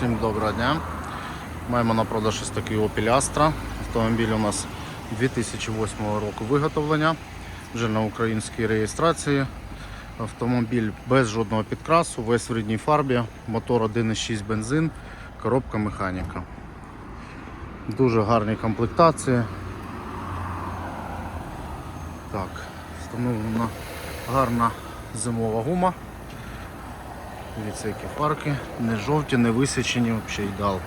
Всім доброго дня. Маємо на продаж ось такий Opel Astra. Автомобіль у нас 2008 року виготовлення, вже на українській реєстрації. Автомобіль без жодного підкрасу, весь в рідній фарбі, мотор 1,6 бензин, коробка механіка. Дуже гарні комплектації. Так, встановлена гарна зимова гума. Дивіться, які фарки, не жовті, не висічені, взагалі ідеал.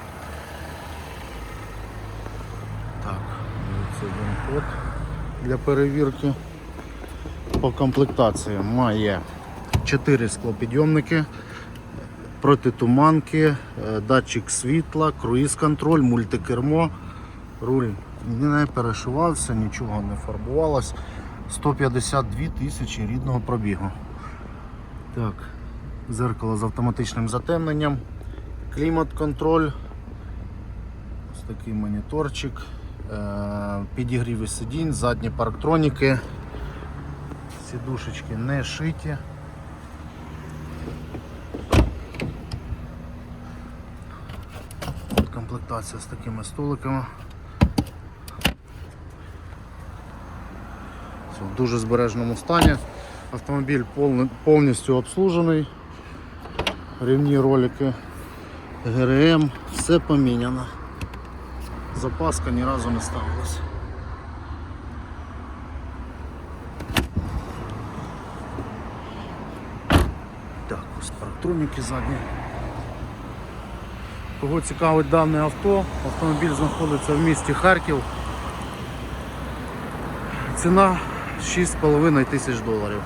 Так, це один код для перевірки. По комплектації має 4 склопідйомники, протитуманки, е, датчик світла, круїз-контроль, мультикермо, руль не перешивався, нічого не фарбувалось. 152 тисячі рідного пробігу. Так, зеркало з автоматичним затемненням, клімат-контроль, ось такий моніторчик, е, підігріви сидінь, задні парктроніки, сідушечки не шиті. Комплектація з такими столиками. В дуже збережному стані. Автомобіль повністю обслужений. Рівні ролики ГРМ, все поміняно. Запаска ні разу не ставилась. Так, ось парктроніки задні. Кого цікавить дане авто, автомобіль знаходиться в місті Харків. Ціна 6,5 тисяч доларів.